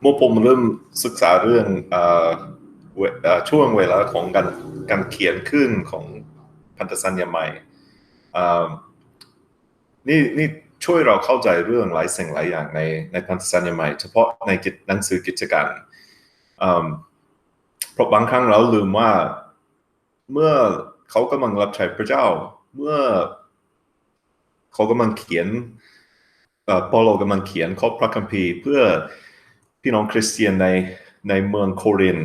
เมื่อผมเริ่มศึกษาเรื่องอช่วงเวลาของการการเขียนขึ้นของพันธสัญญาใหม่นี่นี่ช่วยเราเข้าใจเรื่องหลายสิ่งหลายอย่างในในพันธสัญญาใหม่ เฉพาะในกิจหนังสือกิจการเพราะบางครั้งเราลืมว่าเมื่อเขากำลังรับใช้พระเจ้า เมื่อเขากำลังเขียนเอ่อเปาโลกำลังเขียนข้อพระคัมภีร์เพื่อ พี่น้องคริสเตียนในในเมืองโคริน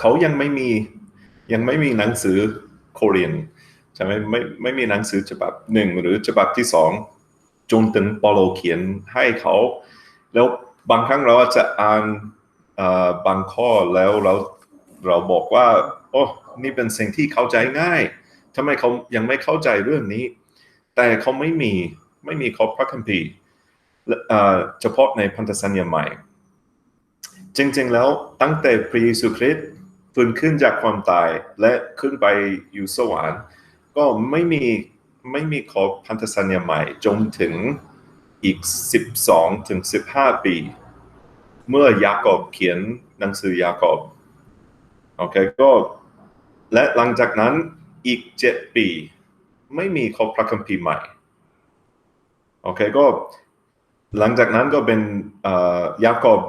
เขายังไม่มียังไม่มีหนังสือโครินธ์ใช่ไหมไม่ไม่มีหนังสือฉบับหนึ่งหรือฉบับที่สองจนถึงเปโลเขียนให้เขา แล้วบางครั้งเราจะอ่านบางข้อแล้วเราเราบอกว่า โอ้นี่เป็นสิ่งที่เข้าใจง่ายทำไมเขายังไม่เข้าใจเรื่องนี้ แต่เขาไม่มีไม่มีข้อพระคัมภีร์ เฉพาะในพันธสัญญาใหม่ จริงๆแล้วตั้งแต่พระเยซูคริสต์ฟื้นขึ้นจากความตายและขึ้นไปอยู่สวรรค์ก็ไม่มีไม่มีขอพันธสัญญาใหม่จนถึงอีก 12ถึง15 ปี เมื่อยากอบเขียนหนังสือยากอบโอเคก็และหลังจากนั้นอีก 7 ปี ไม่มีขอพระคัมภีร์ใหม่โอเคก็ หลังจากนั้นก็เป็นยากอบ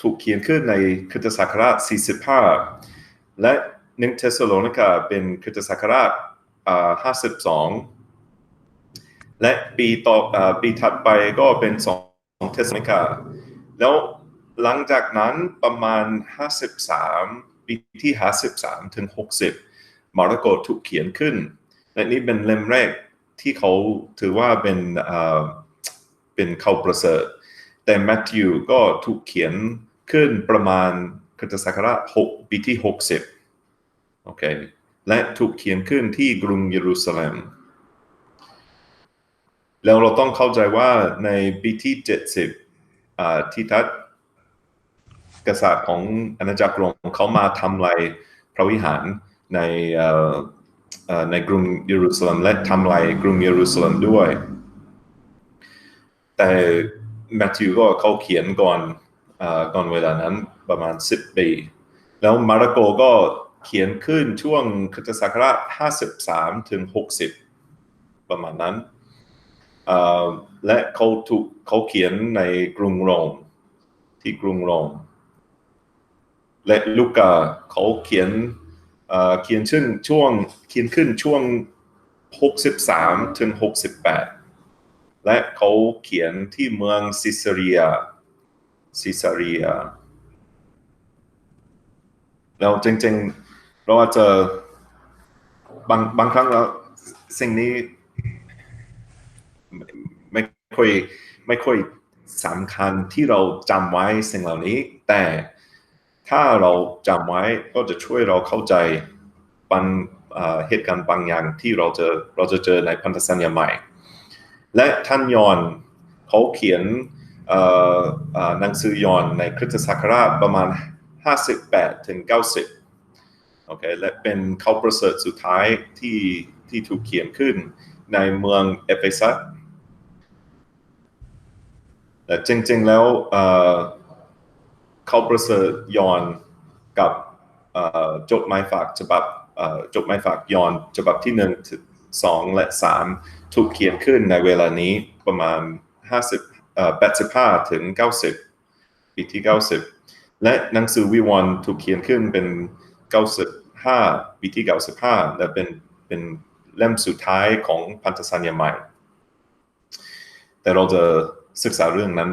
ถูกเขียนขึ้นในคริสตศักราช 45 และหนึ่งเทสโลนิกาเป็นคริสตศักราช 52 และปีต่อปีถัดไปก็เป็น2เทสโลนิกา แล้วหลังจากนั้นประมาณ 53 ปีที่ 53 ถึง 60 มาระโกถูกเขียนขึ้น และนี่เป็นเล่มแรกที่เขาถือว่าเป็นอ่า เป็นเขาประเสริฐ แต่แมทธิวก็ถูกเขียนขึ้นประมาณคริสตศักราช6ปีที่ 60 โอเค และถูกเขียนขึ้นที่กรุงเยรูซาเล็ม แล้วเราต้องเข้าใจว่าในปีที่ 70อ่าที่ทัดกษัตริย์ของอาณาจักรโรมเขามาทำลายพระวิหารในในกรุงเยรูซาเล็มและทำลายกรุงเยรูซาเล็มด้วย แต่แมทธิวก็เขาเขียนก่อนอาก่อนเวลานั้นประมาณ 10 ปี แล้วมาระโกก็เขียนขึ้นช่วงคริสตศักราช53 ถึง 60 ประมาณนั้นอ่าและเขาถูกเขาเขียนในกรุงโรม ที่กรุงโรม และลูกาเขาเขียนเอ่อเขียนชื่อช่วงเขียนขึ้นช่วง 63 ถึง 68 และเขาเขียนที่เมืองซิซาเรียซิซาเรียแล้วจริงๆ เราอาจจะบางบางครั้งแล้วสิ่งนี้ไม่ค่อยไม่ค่อยสำคัญที่เราจำไว้สิ่งเหล่านี้ แต่ถ้าเราจำไว้ก็จะช่วยเราเข้าใจปัญอ่าเหตุการณ์บางอย่างที่เราจะเราจะเจอในพันธสัญญาใหม่ และท่านยอนเขาเขียนหนังสือยอนในคริสตศักราชประมาณ 58ถึง90โอเคและเป็นเขาประเสริฐสุดท้ายที่ที่ถูกเขียนขึ้นในเมืองเอเฟซัสแต่จริงๆแล้วเอ่อเขาประเสริฐยอนกับจดหมายฝากฉบับจดหมายฝากยอนฉบับที่1ถึง2และ3 ถูกเขียนขึ้นในเวลานี้ประมาณ 50เอ่อ85ถึง 90 ปีที่ 90 และหนังสือวิวรณ์ถูกเขียนขึ้นเป็น 95 ปีที่ 95 และเป็นเป็นเล่มสุดท้ายของพันธสัญญาใหม่ แต่เราจะศึกษาเรื่องนั้น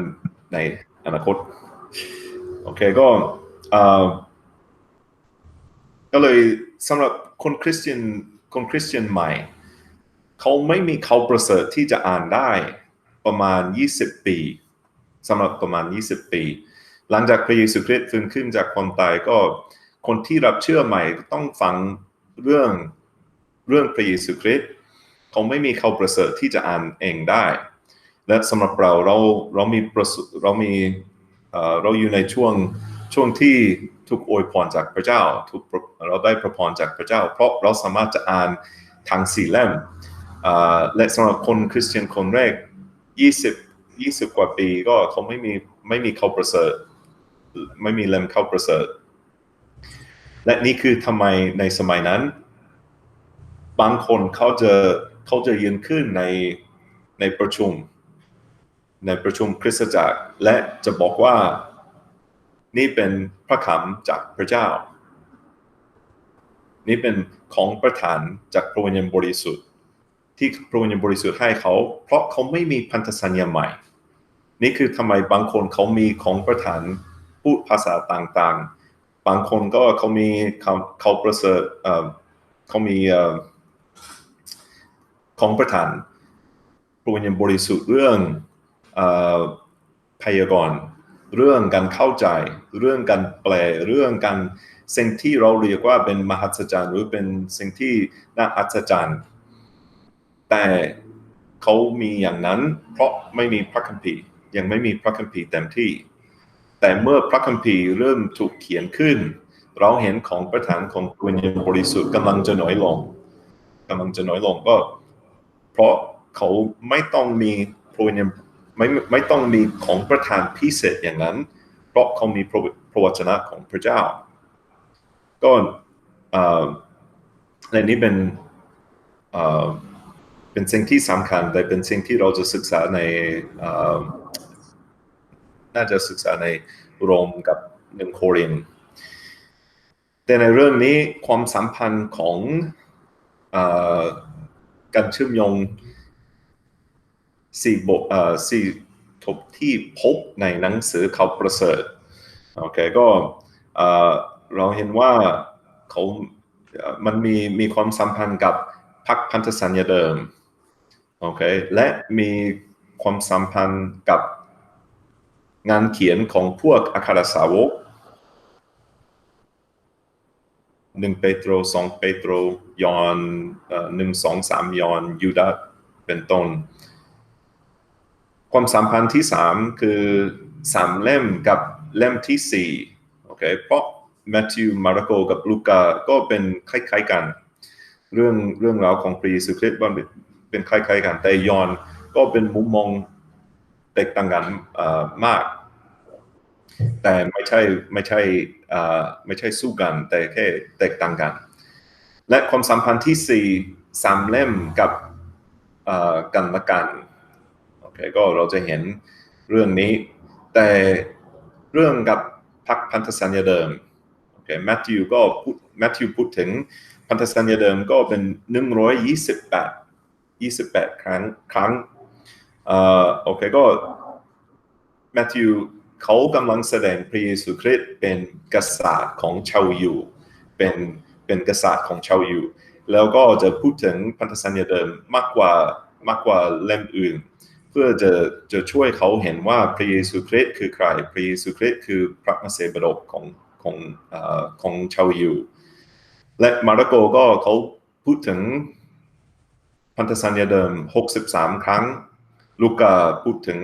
ในอนาคต โอเคก็เออก็เลยสำหรับคนคริสเตียนคนคริสเตียนใหม่ เขาไม่มีเขาประเสริฐที่จะอ่านได้ประมาณ 20 ปีสำหรับประมาณ 20 ปี หลังจากพระเยซูคริสต์ฟื้นขึ้นจากความตายก็คนที่รับเชื่อใหม่ต้องฟังเรื่องเรื่องพระเยซูคริสต์เขาไม่มีเขาประเสริฐที่จะอ่านเองได้ และสำหรับเราเราเรามีเรามีเอ่อเราอยู่ในช่วงช่วงที่ถูกอวยพรจากพระเจ้าถูกเราได้พระพรจากพระเจ้า เพราะเราสามารถจะอ่านทางสี่เล่ม และสำหรับคนคริสเตียนคนแรก 20 20 กว่าปีก็เขาไม่มีไม่มีเขาประเสริฐ ไม่มีเล่มเข้าประเสริฐ และนี่คือทำไมในสมัยนั้น บางคนเขาจะเขาจะยืนขึ้นในในประชุม ในประชุมคริสตจักร และจะบอกว่านี่เป็นพระคำจากพระเจ้า นี่เป็นของประทานจากพระวิญญาณบริสุทธิ์ ที่พระวิญญาณบริสุทธิ์ให้เขา เพราะเขาไม่มีพันธสัญญาใหม่ นี่คือทำไมบางคนเขามีของประทานพูดภาษาต่างๆ บางคนก็เขามีเขาประเสริฐเขามีของประทานพระวิญญาณบริสุทธิ์เรื่องอพยากรณ์เรื่องการเข้าใจ เรื่องการแปล เรื่องการสิ่งที่เราเรียกว่าเป็นมหัศจรรย์ หรือเป็นสิ่งที่น่าอัศจรรย์ แต่เขามีอย่างนั้น เพราะไม่มีพระคัมภีร์ยังไม่มีพระคัมภีร์เต็มที่ แต่เมื่อพระคัมภีร์เริ่มถูกเขียนขึ้น เราเห็นของประธานของวิญญาณบริสุทธิ์กำลังจะน้อยลงกำลังจะน้อยลงก็ เพราะเขาไม่ต้องมีพระวิญญาณไม่ไม่ต้องมีของประธานพิเศษอย่างนั้น เพราะเขามีพระพระวจนะของพระเจ้าก็อ่อและนี้เป็น เป็นสิ่งที่สำคัญแต่เป็นสิ่งที่เราจะศึกษาในน่าจะศึกษาในโรมกับหนึ่งโครินแต่ในเรื่องนี้ความสัมพันธ์ของอการเชื่อมโยงสี่บทสี่ทบที่พบในหนังสือเขาประเสริฐโอเคก็เราเห็นว่าเขามันมีมีความสัมพันธ์กับพรรคพันธสัญญาเดิม โอเคและมีความสัมพันธ์กับงานเขียนของพวกอัครสาวกหนึ่งเปโตรสองเปโตรยอนหนึ่งสองสามยอนยูดาเป็นต้น ความสัมพันธ์ที่สามคือสามเล่มกับเล่มที่สี่โอเคเพราะแมทธิวมาระโกกับลูกา ก็เป็นคล้ายๆกัน เรื่องเรื่องราวของพระเยซูคริสต์ เป็นคล้ายๆกัน แต่ยอนก็เป็นมุมมองแตกต่างกันมาก แต่ไม่ใช่ไม่ใช่ไม่ใช่สู้กัน แต่แค่แตกต่างกัน และความสัมพันธ์ที่สี่สามเล่มกับกันละกันโอเคก็เราจะเห็นเรื่องนี้ แต่เรื่องกับพักพันธสัญญาเดิมโอเคแมทธิวก็พูดแมทธิวพูดถึงพันธสัญญาเดิมก็เป็น128 28 ครั้งครั้งโอเคก็แมทธิวเขากำลังแสดงพระเยซูคริสต์เป็นกษัตริย์ของชาวยิวเป็นเป็นกษัตริย์ของชาวยิวแล้วก็จะพูดถึงพันธสัญญาเดิมมากกว่ามากกว่าเล่มอื่น เพื่อจะจะช่วยเขาเห็นว่าพระเยซูคริสต์คือใครพระเยซูคริสต์คือพระมเสบดกของของอของชาวยิวและมาระโกก็เขาพูดถึง พันธสัญญาเดิม 63 ครั้ง ลูกาพูดถึง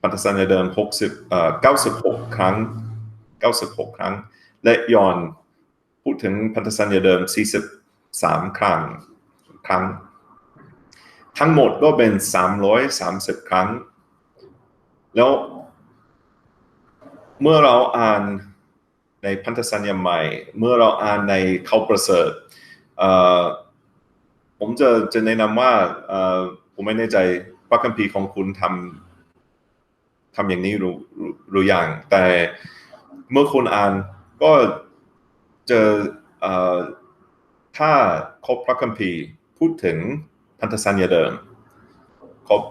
พันธสัญญาเดิม 60เอ่อ96 ครั้ง 96 ครั้ง และยอห์นพูดถึงพันธสัญญาเดิม 43 ครั้งครั้ง ทั้งหมดก็เป็น 330 ครั้ง แล้วเมื่อเราอ่านในพันธสัญญาใหม่ เมื่อเราอ่านในเขาประเสริฐเอ่อ ผมจะจะแนะนำว่าเอ่อผมไม่แน่ใจพระคัมภีร์ของคุณทำทำอย่างนี้หรือหรืออยังแต่เมื่อคุณอ่านก็เจอเอ่อถ้าครบพระคัมภีร์พูดถึงพันธสัญญาเดิมครบ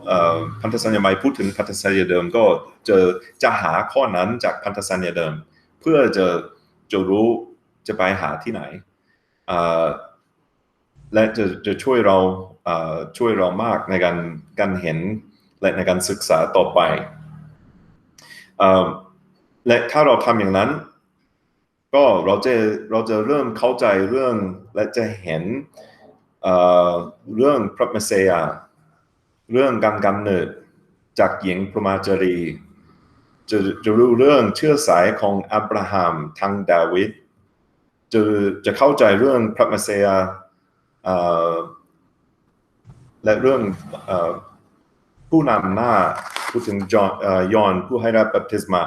พันธสัญญาใหม่พูดถึงพันธสัญญาเดิมก็จะจะหาข้อนั้นจากพันธสัญญาเดิม เพื่อจะจะรู้จะไปหาที่ไหน และจะจะช่วยเราช่วยเรามากในการการเห็นและในการศึกษาต่อไปอและถ้าเราทำอย่างนั้น ก็เราจะเราจะเริ่มเข้าใจเรื่องและจะเห็นเรื่องพระเมสเซียเรื่องการกำเนิดจากหญิงพรหมาจรีจะจะรู้เรื่องเชื้อสายของอับราฮัมทางดาวิดจะจะเข้าใจเรื่องพระเมสยเอ่อ และเรื่องอผู้นำหน้าพูดถึงจอห์นยอนผู้ให้รับบัพติศมา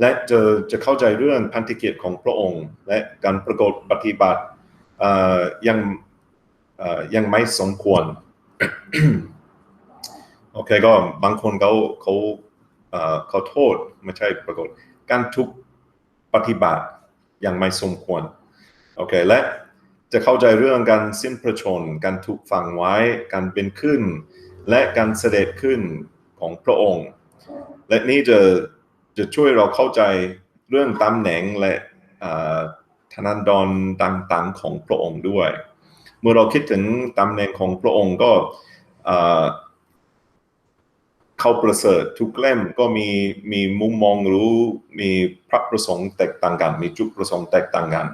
และจะจะเข้าใจเรื่องพันธกิจของพระองค์ และการประกฏปฏิบัติยังยังไม่สมควร โอเคก็บางคนเขาเขาเขาโทษไม่ใช่ปรากฏ การทุกปฏิบัติยังไม่สมควร โอเคและ จะเข้าใจเรื่องการสิ้นพระชน การถูกฝังไว้ การเป็นขึ้น และการเสด็จขึ้นของพระองค์ และนี่จะจะช่วยเราเข้าใจเรื่องตำแหน่งและธนันดรต่างๆของพระองค์ด้วย เมื่อเราคิดถึงตำแหน่งของพระองค์ก็เขาประเสริฐทุกเล่มก็มีมีมุมมองรู้มีพระประสงค์แตกต่างกัน มีจุดประสงค์แตกต่างกัน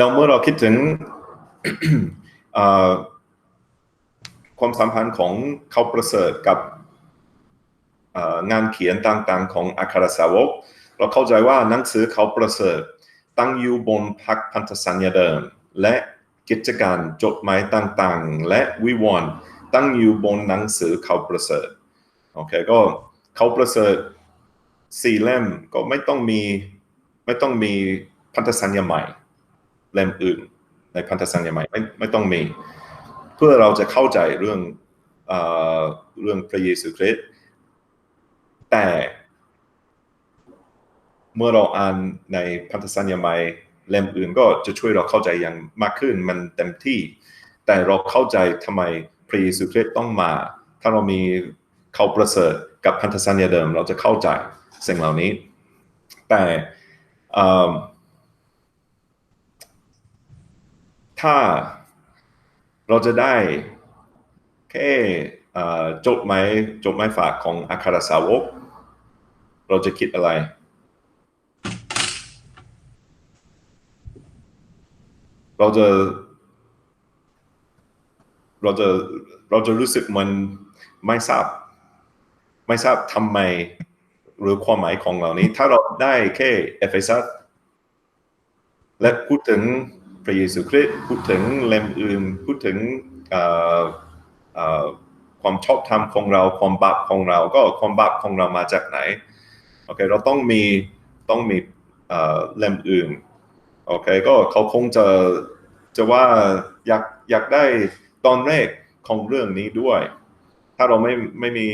แล้วเมื่อเราคิดถึงความสัมพันธ์ของเขาประเสริฐกับงานเขียนต่างๆ ของอัครสาวก เราเข้าใจว่าหนังสือเขาประเสริฐตั้งอยู่บนพักพันธสัญญาเดิม และกิจการจดหมายต่างๆ และวิวรณ์ตั้งอยู่บนหนังสือเขาประเสริฐโอเคก็เขาประเสริฐสี่เล่มก็ไม่ต้องมีไม่ต้องมีพันธสัญญาใหม่ เล่มอื่น ในพันธสัญญาใหม่ไม่ไม่ต้องมี เพื่อเราจะเข้าใจเรื่องเอเรื่องพระเยซูคริสต์แต่เมื่อเราอ่านในพันธสัญญาใหม่เล่มอื่นก็จะช่วยเราเข้าใจอย่างมากขึ้นมันเต็มที่ แต่เราเข้าใจทำไมพระเยซูคริสต์ต้องมา ถ้าเรามีเขาประเสริฐกับพันธสัญญาเดิม เราจะเข้าใจสิ่งเหล่านี้ แต่ ถ้าเราจะได้แค่จดหมายจดหมายฝากของอัคารสาวก เราจะคิดอะไร เราจะ เราจะเราจะรู้สึกมันไม่ทราบ ไม่ทราบทำไมหรือความหมายของเรานี้ ถ้าเราได้แค่เอเฟซัสและพูดถึง พระเยซูคริสต์พูดถึงเล่มอื่นพูดถึงความชอบธรรมของเราความบาปของเราก็ความบาปของเรามาจากไหนโอเคเราต้องมีต้องมีเล่มอื่นโอเคก็เขาคงจะจะว่าอยากอยากได้ตอนแรกของเรื่องนี้ด้วย ถ้าเราไม่ไม่มี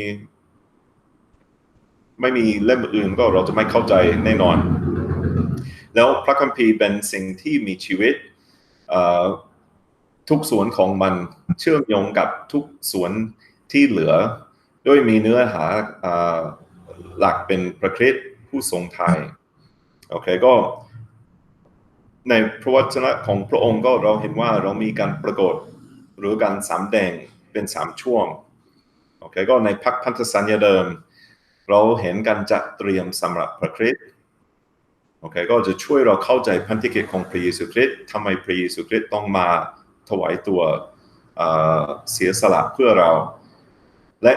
ไม่มีเล่มอื่นก็เราจะไม่เข้าใจแน่นอน แล้วพระคัมภีร์เป็นสิ่งที่มีชีวิต ทุกส่วนของมันเชื่อมโยงกับทุกส่วนที่เหลือด้วยมีเนื้อหาหลักเป็นพระคริสต์ผู้ทรงไทยโอเคก็ในพระวจนะของพระองค์ก็เราเห็นว่าเรามีการปรากฏหรือการสามแดงเป็นสามช่วงโอเคก็ในพักพันธสัญญาเดิม เราเห็นการจัดเตรียมสำหรับพระคริสต์ โอเคก็จะช่วยเราเข้าใจพันธกิจของพระเยซูคริสต์ทำไมพระเยซูคริสต์ต้องมาถวายตัวเสียสละเพื่อเรา และ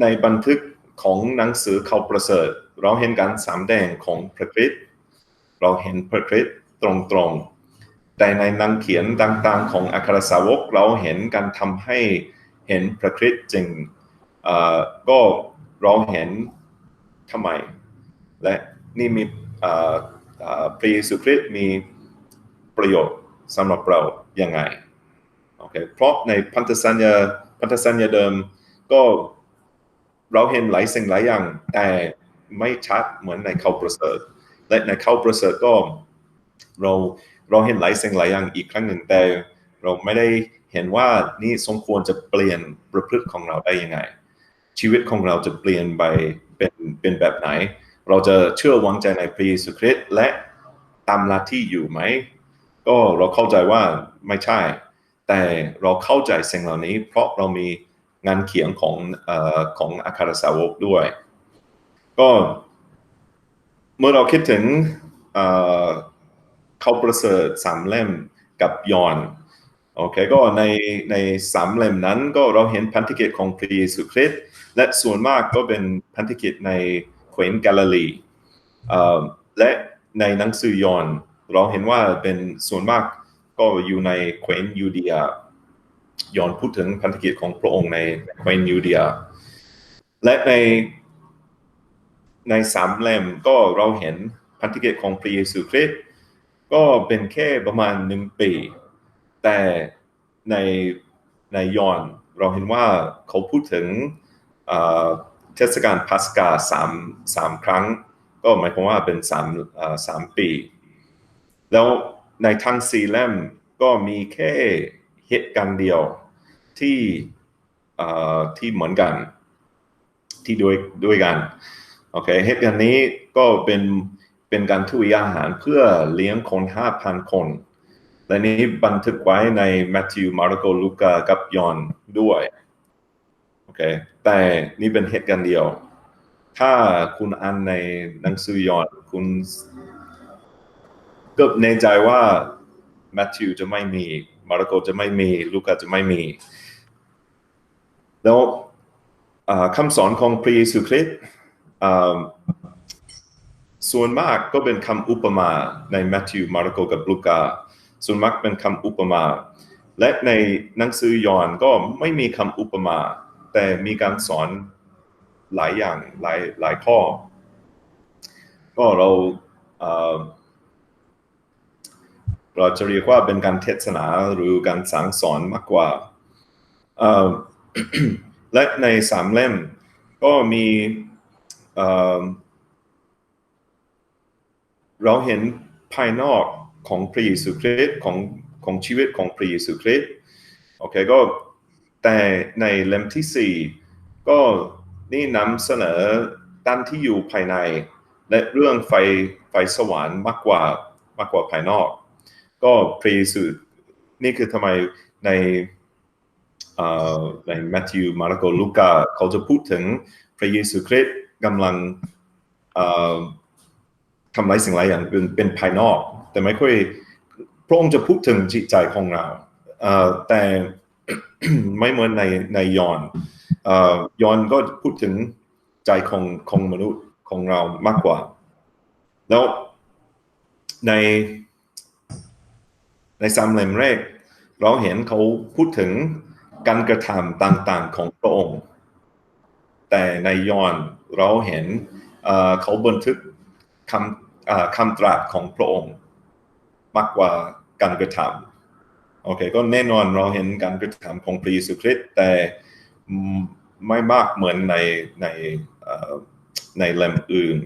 ในบันทึกของหนังสือเขาประเสริฐ เราเห็นการสามแดงของพระคริสต์เราเห็นพระคริสต์ตรงๆ แต่ในนังเขียนต่างๆของอัครสาวกเราเห็นการทำให้เห็นพระคริสต์จริงก็เราเห็นทำไม และนี่มี พระเยซูคริสต์มีประโยชน์สำหรับเรายังไงโอเคเพราะในพันธสัญญาพันธสัญญาเดิมก็เราเห็นหลายสิ่งหลายอย่าง แต่ไม่ชัดเหมือนในเขาประเสริฐและในเขาประเสริฐก็เราเราเห็นหลายสิ่งหลายอย่างอีกครั้งหนึ่งแต่เราไม่ได้เห็นว่านี่สมควรจะเปลี่ยนประพฤติของเราได้ยังไง ชีวิตของเราจะเปลี่ยนไปเป็นเป็นแบบไหน เราจะเชื่อวางใจในพระเยซูคริสต์และตามลัทธิอยู่ไหม ก็เราเข้าใจว่าไม่ใช่ แต่เราเข้าใจสิ่งเหล่านี้ เพราะเรามีงานเขียนของอของอาคารสาวกด้วย ก็เมื่อเราคิดถึงเขาประเสริฐสามเล่มกับยอนโอเคก็ในในสามเล่มนั้นก็เราเห็นพันธกิจของพระเยซูคริสต์และส่วนมากก็เป็นพันธกิจใน ว้นกาลิลีและในหนังสือยอนเราเห็นว่าเป็นส่วนมากก็อยู่ในแคว้นยูเดียยอนพูดถึงพันธกิจของพระองค์ในแคว้นยูเดีย และในในสามเล่มก็เราเห็นพันธกิจของพระเยซูคริสต์ก็เป็นแค่ประมาณหนึ่งปี แต่ในในยอนเราเห็นว่าเขาพูดถึง เทศกาลพัสกาสามสามครั้ง ก็หมายความว่าเป็นสามสามปี แล้วในทั้งสี่เล่มก็มีแค่เหตุการณ์เดียวที่ที่เหมือนกัน ที่ด้วยด้วยกันโอเคเหตุการณ์นี้ก็เป็นเป็นการทุยอาหารเพื่อเลี้ยงคนห้าพันคนและนี้บันทึกไว้ในแมทธิวมาระโกลูกากับยอนด้วย เคแต่นี่เป็นเหตุการณ์เดียว ถ้าคุณอ่านในหนังสือยอห์นคุณก็แน่ใจว่าแมทธิวจะไม่มีมาระโกจะไม่มี ลูกาจะไม่มี แล้วคำสอนของพระเยซูคริสต์ส่วนมากก็เป็นคำอุปมาในแมทธิวมาระโกกับลูกา ส่วนมากเป็นคำอุปมา และในหนังสือยอห์นก็ไม่มีคำอุปมา แต่มีการสอนหลายอย่างหลายหลายข้อ ก็เราเราจะเรียกว่าเป็นการเทศนาหรือการสั่งสอนมากกว่าและในสามเล่มก็มีเอ่อเราเห็นภายนอกของพระเยซูคริสต์ของของชีวิตของพระเยซูคริสต์โอเคก็ แต่ในเล่มที่สี่ก็นี่นำเสนอด้านที่อยู่ภายใน และเรื่องไฟไฟสวรรค์มากกว่ามากกว่าภายนอก ก็พระเยซูนี่คือทำไมในในมัทธิวมาระโกลูกาเขาจะพูดถึงพระเยซูคริสต์กำลังทำหลายสิ่งหลายอย่างเป็นเป็นภายนอก แต่ไม่ค่อยพระองค์จะพูดถึงจิตใจของเราแต่ ไม่เหมือนในในยอนอยอนก็พูดถึงใจของของมนุษย์ของเรามากกว่า แล้วใน ในสามเล่มแรก เราเห็นเขาพูดถึงการกระทำต่างๆของพระองค์ แต่ในยอนเราเห็นเขาบันทึกคำคำตรัสของพระองค์ มากกว่าการกระทำ โอเค ก็แน่นอนเราเห็นการกระทำของพระเยซูคริสต์แต่ไม่มากเหมือนในในในเล่มอื่น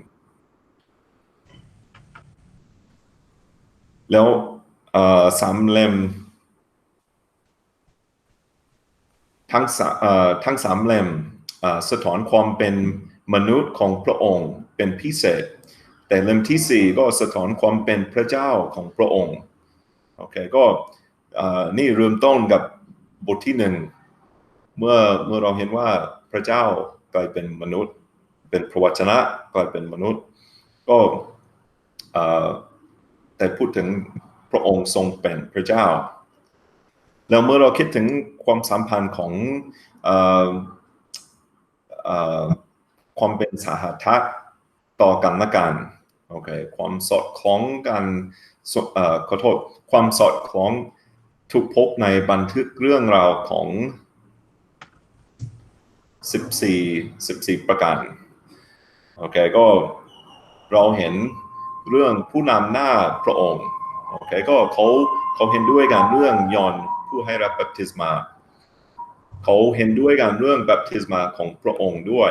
แล้วสามเล่มทั้งสาเอ่อทั้งสามเล่มสะท้อนความเป็นมนุษย์ของพระองค์เป็นพิเศษ แต่เล่มที่สี่ก็สะท้อนความเป็นพระเจ้าของพระองค์โอเคก็ นี่เริ่มต้นกับบทที่หนึ่งเมื่อเมื่อเราเห็นว่าพระเจ้ากลายเป็นมนุษย์ เป็นพระวจนะกลายเป็นมนุษย์ ก็แต่พูดถึงพระองค์ทรงเป็นพระเจ้า แล้วเมื่อเราคิดถึงความสัมพันธ์ของออความเป็นสาหัสต่อกันและกันโอเคความสอดคล้องกันขอโทษความสอดคล้อง ถูกพบในบันทึกเรื่องราวของ 14 14 ประการโอเคก็เราเห็นเรื่องผู้นำหน้าพระองค์โอเคก็เขาเขาเห็นด้วยกันเรื่องยอนผู้ให้รับบัพติศมาเขาเห็นด้วยกันเรื่องบัพติศมาของพระองค์ด้วย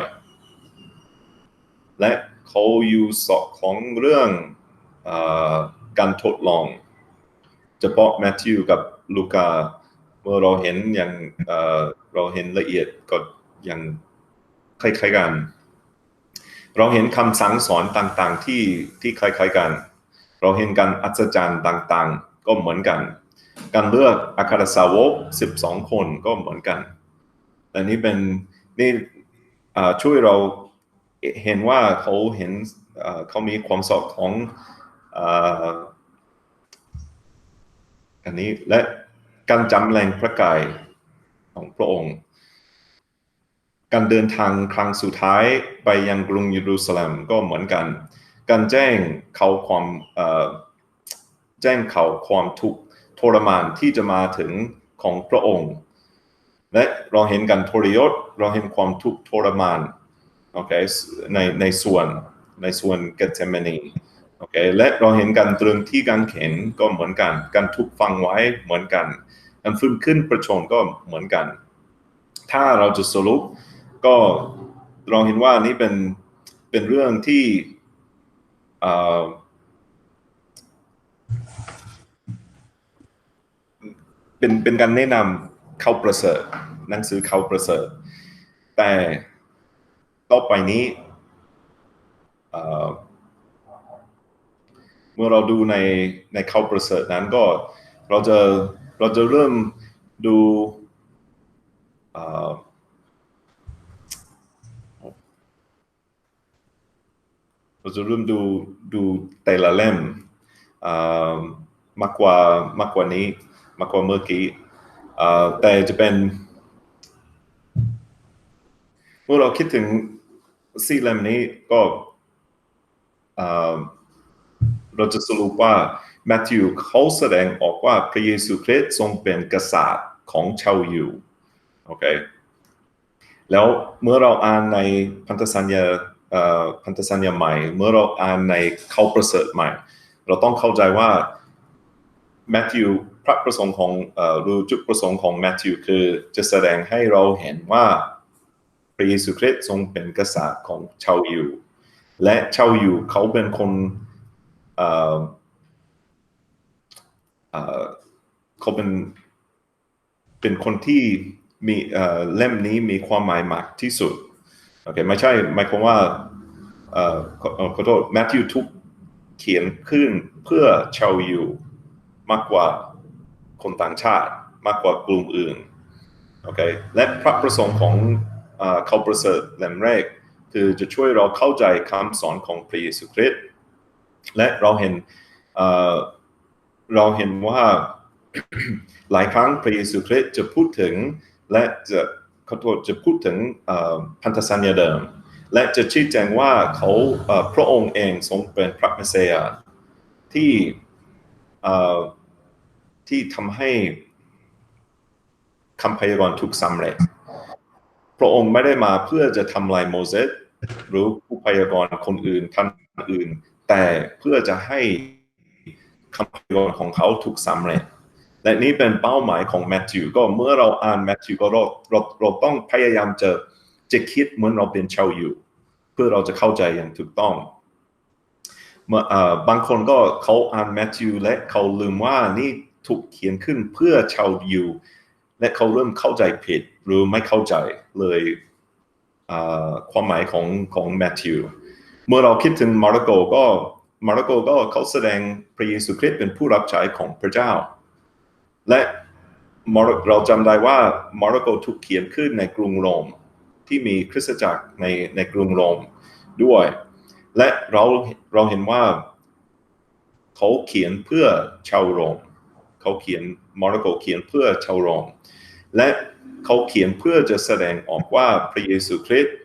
และเขาอยู่สอบของเรื่องอการทดลองเฉพาะแมทธิวกับ ลูกาเมื่อเราเห็นอย่างเราเห็นละเอียดก็อย่างคล้ายๆกัน เราเห็นคำสั่งสอนต่างๆที่ที่คล้ายๆกัน เราเห็นการอัศจรรย์ต่างๆ ก็เหมือนกัน การเลือกอัครสาวก12 คนก็เหมือนกัน แต่นี่เป็นนี่ช่วยเราเห็นว่าเขาเห็นเขามีความสอดของออันนี้และ การจำแรงพระกายของพระองค์ การเดินทางครั้งสุดท้ายไปยังกรุงเยรูซาเล็มก็เหมือนกัน การแจ้งเขาความแจ้งเขาความทุกข์ทรมานที่จะมาถึงของพระองค์ และเราเห็นการทรยศเราเห็นความทุกข์ทรมานโอเคในในส่วนในส่วนเกตเซมานีโอเคและเราเห็นการตรึงที่กางเขนก็เหมือนกัน การทุกฟังไว้เหมือนกัน การฟื้นขึ้นประชนก็เหมือนกัน ถ้าเราจะสรุปก็เราเห็นว่านี่เป็นเป็นเรื่องที่เป็นเป็นการแนะนำเข้าประเสริฐหนังสือเข้าประเสริฐ แต่ต่อไปนี้เอ่อเมื่อเราดูในในเข้าประเสริฐนั้นก็เราจะ เราจะเริ่มดูเราจะเริ่มดูดูแต่ละเล่มมากกว่ามากกว่านี้มากกว่าเมื่อกี้แต่จะเป็นเมื่อเราคิดถึงสี่เล่มนี้ก็ เราจะสรุปว่าแมทธิวเขาแสดงออกว่าพระเยซูคริสต์ทรงเป็นกษัตริย์ของชาวยิวโอเคแล้วเมื่อเราอ่านในพันธสัญญาพันธสัญญาใหม่ เมื่อเราอ่านในเขาประเสริฐใหม่ เราต้องเข้าใจว่าแมทธิวพระประสงค์ของหรือจุดประสงค์ของแมทธิวคือจะแสดงให้เราเห็นว่าพระเยซูคริสต์ทรงเป็นกษัตริย์ของชาวยิวและชาวยิวเขาเป็นคน เขาเป็นเป็นคนที่มีเล่มนี้มีความหมายมากที่สุดโอเคไม่ใช่หมายความว่าขอโทษแมทธิวทุกเขียนขึ้นเพื่อชาวยิวมากกว่าคนต่างชาติ มากกว่ากลุ่มอื่นโอเคและพระประสงค์ของเขาประเสริฐเล่มแรก คือจะช่วยเราเข้าใจคำสอนของพระเยซูคริสต์ และเราเห็นเราเห็นว่าหลายครั้งพระเยซูคริสต์จะพูดถึง และจะขอโทษจะพูดถึงพันธสัญญาเดิม และจะชี้แจงว่าเขาพระองค์เองทรงเป็นพระเมสเซียที่ที่ทำให้คำพยากรณ์ถูกสำเร็จ พระองค์ไม่ได้มาเพื่อจะทำลายโมเสสหรือผู้พยากรณ์คนอื่นท่านอื่น แต่เพื่อจะให้คำพยากรณ์ของเขาถูกสำเร็จและนี่เป็นเป้าหมายของแมทธิวก็เมื่อเราอ่านแมทธิวก็เราเราเราต้องพยายามจะจะคิดเหมือนเราเป็นชาวยิวเพื่อเราจะเข้าใจอย่างถูกต้องเมื่อบางคนก็เขาอ่านแมทธิวและเขาลืมว่านี่ถูกเขียนขึ้นเพื่อชาวยิวและเขาเริ่มเข้าใจผิดหรือไม่เข้าใจเลยความหมายของของแมทธิว เมื่อเราคิดถึงมาระโกก็มาระโกก็เขาแสดงพระเยซูคริสต์เป็นผู้รับใช้ของพระเจ้า และมาระเราจำได้ว่ามาระโกถูกเขียนขึ้นในกรุงโรมที่มีคริสตจักรในในกรุงโรมด้วย และเราเราเห็นว่าเขาเขียนเพื่อชาวโรมเขาเขียนมาระโกเขียนเพื่อชาวโรม และเขาเขียนเพื่อจะแสดงออกว่าพระเยซูคริสต์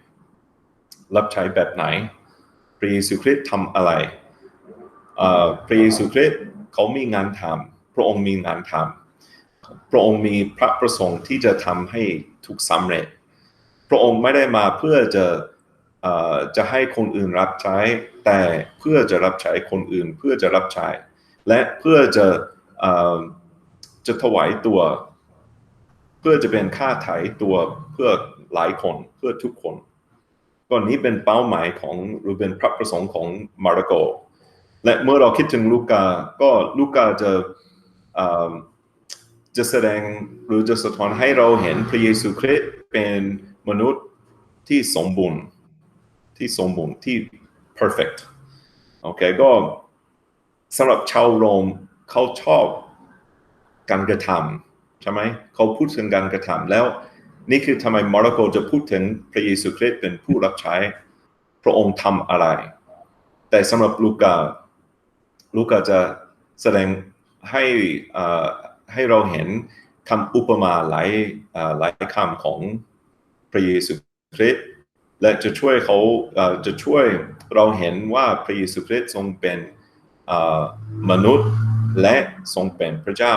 รับใช้แบบไหน พระเยซูคริสต์ทำอะไรเอ่อพระเยซูคริสต์เขามีงานทำพระองค์มีงานทำพระองค์มีพระประสงค์ที่จะทำให้ทุกสำเร็จ พระองค์ไม่ได้มาเพื่อจะจะให้คนอื่นรับใช้ แต่เพื่อจะรับใช้คนอื่น เพื่อจะรับใช้ และเพื่อจะจะถวายตัว เพื่อจะเป็นค่าไถ่ตัวเพื่อหลายคนเพื่อทุกคน ก็นี้เป็นเป้าหมายของหรือเป็นพระประสงค์ของมาระโก และเมื่อเราคิดถึงลูกา ก็ลูกาจะจะแสดงหรือจะสะท้อนให้เราเห็นพระเยซูคริสต์เป็นมนุษย์ที่สมบูรณ์ที่สมบูรณ์ที่ perfect โอเคก็สำหรับชาวโรมเขาชอบการกระทำใช่ไหมเขาพูดถึงการกระทำแล้ว นี่คือทำไมมาระโกจะพูดถึงพระเยซูคริสต์เป็นผู้รับใช้ พระองค์ทำอะไร แต่สำหรับลูกา ลูกาจะแสดงให้ให้เราเห็นคำอุปมาหลายหลายคำของพระเยซูคริสต์และจะช่วยเขาจะช่วยเราเห็นว่าพระเยซูคริสต์ทรงเป็นมนุษย์และทรงเป็นพระเจ้า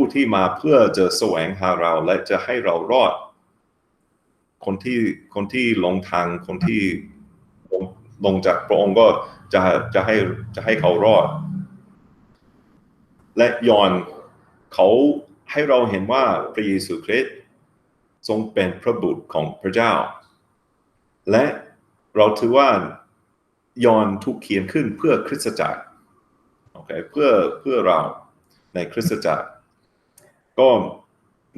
ผู้ที่มาเพื่อจะแสวงหาเราและจะให้เรารอด คนที่คนที่ลงทางคนที่ลงลงจากพระองค์ก็จะจะให้จะให้เขารอด และยอนเขาให้เราเห็นว่าพระเยซูคริสต์ทรงเป็นพระบุตรของพระเจ้า และเราถือว่ายอนถูกเขียนขึ้นเพื่อคริสตจักรโอเคเพื่อเพื่อเราในคริสตจักร ก็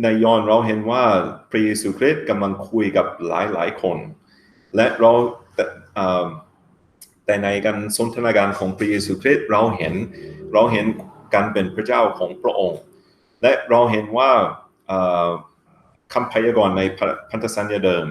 ในยอนเราเห็นว่าพระเยซูคริสต์กำลังคุยกับหลายหลายคน และเราแต่ในการสนทนาการของพระเยซูคริสต์เราเห็นเราเห็นการเป็นพระเจ้าของพระองค์ และเราเห็นว่าคำพยากรณ์ในพันธสัญญาเดิม